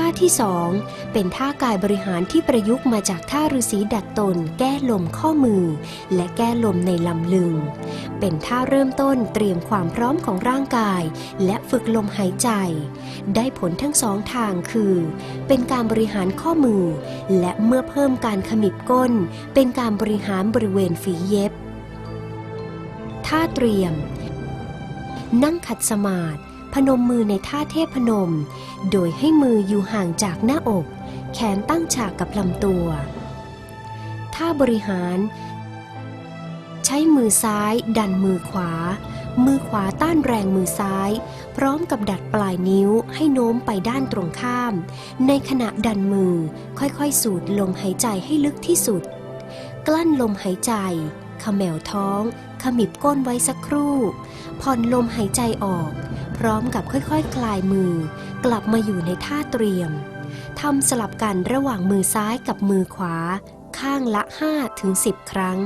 ท่าที่สองเป็นท่ากายบริหารที่ประยุกต์มาจากท่าฤาษีดัดตน แก้ลมข้อมือ และแก้ลมในลำลึง เป็นท่าเริ่มต้นเตรียมความพร้อมของร่างกาย และฝึกลมหายใจ ได้ผลทั้งสองทางคือ เป็นการบริหารข้อมือ และเมื่อเพิ่มการขมิบก้น เป็นการบริหารบริเวณฝีเย็บ ท่าเตรียม นั่งขัดสมาธิพนมมือในท่าเทพนม โดยให้มืออยู่ห่างจากหน้าอก แขนตั้งฉากกับลำตัว ท่าบริหาร ใช้มือซ้าย ดันมือขวา มือขวาต้านแรงมือซ้าย พร้อมกับดัดปลายนิ้วให้โน้มไปด้านตรงข้าม ในขณะดันมือค่อยๆ สูดลมหายใจให้ลึกที่สุด กลั้นลมหายใจเขมวท้อง ขมิบก้นไว้สักครู่ ผ่อนลมหายใจออก พร้อมกับค่อยๆคคลายมือ กลับมาอยู่ในท่าเตรียมทำสลับกันระหว่างมือซ้ายกับมือขวา ข้างละ 5-10 ครั้ง